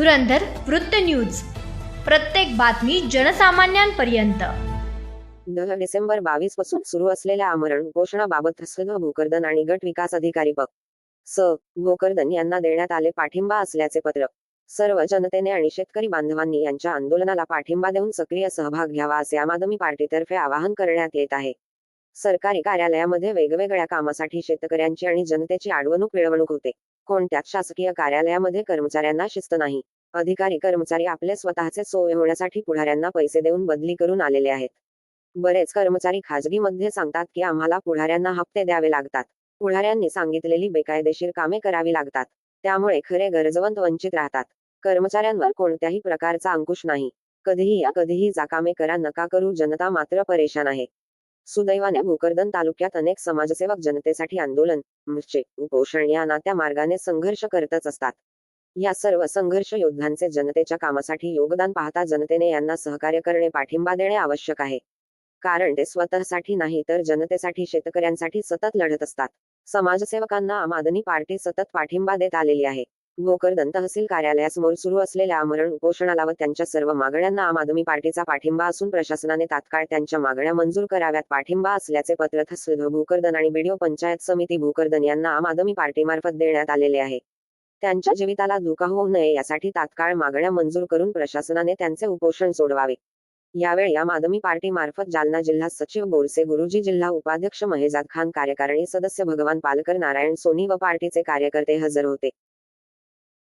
धुरंधर वृत्त न्यूज. प्रत्येक बातमी जनसामान्यांपर्यंत. दहा डिसेंबर बावीसपासून सुरू असलेल्या आमरण घोषणाबाबत सह भोकरदन आणि गट विकास अधिकारी पक स. भोकरदन यांना देण्यात आले पाठिंबा असल्याचे पत्र. सर्व जनतेने आणि शेतकरी बांधवांनी यांच्या आंदोलनाला पाठिंबा देऊन सक्रिय सहभाग घ्यावा असे आम आदमी पार्टीतर्फे आवाहन करण्यात येत आहे. सरकारी कार्यालयामध्ये वेगवेगळ्या कामासाठी शेतकऱ्यांची आणि जनतेची आडवणूक मिळवणूक होते. कोणत्याच शासकीय कार्यालयामध्ये कर्मचाऱ्यांना शिस्त नाही. अधिकारी कर्मचारी आपले स्वतःचे सोय होण्यासाठी पुढाऱ्यांना पैसे देऊन बदली करून आलेले आहेत. बरेच कर्मचारी खाजगीमध्ये सांगतात की आम्हाला पुढाऱ्यांना हप्ते द्यावे लागतात. पुढाऱ्यांनी सांगितलेली बेकायदेशीर कामे करावी लागतात. त्यामुळे खरे गरजवंत वंचित राहतात. कर्मचाऱ्यांवर कोणत्याही प्रकारचा अंकुश नाही. कधीही या कधीही जा कामे करा नका करू जनता मात्र परेशान आहे. सुदैवाने भोकरदन तालुक्यात अनेक समाजसेवक जनतेसाठी आंदोलन मोर्चे उपोषण या नात्या मार्गाने संघर्ष करतच असतात. या सर्व संघर्ष योद्ध्यांचे जनतेच्या कामासाठी योगदान पाहता जनतेने यांना सहकार्य करणे पाठिंबा देणे आवश्यक आहे. कारण ते स्वतःसाठी नाही तर जनतेसाठी शेतकऱ्यांसाठी सतत लढत असतात. समाजसेवकांना आम आदमी पार्टी सतत पाठिंबा देत आलेली आहे. भोकरदन तहसील कार्यालयासमोर सुरू असलेल्या आमरण उपोषणाला व त्यांच्या सर्व मागण्यांना आम आदमी पार्टीचा पाठिंबा असून प्रशासनाने तात्काळ त्यांच्या मागण्या मंजूर कराव्यात. पाठिंबा असल्याचे पत्र तहसील भोकरदन आणि बीडीओ पंचायत समिती भोकरदन यांना आम आदमी पार्टीमार्फत देण्यात आलेले आहे. त्यांच्या जीविताला धोका होऊ नये यासाठी तात्काळ मागण्या मंजूर करून प्रशासनाने त्यांचे उपोषण सोडवावे. यावेळी आम आदमी पार्टी मार्फत जालना जिल्हा सचिव बोरसे गुरुजी जिल्हा उपाध्यक्ष महेजाद खान कार्यकारिणी सदस्य भगवान पालकर नारायण सोनी व पार्टीचे कार्यकर्ते हजर होते.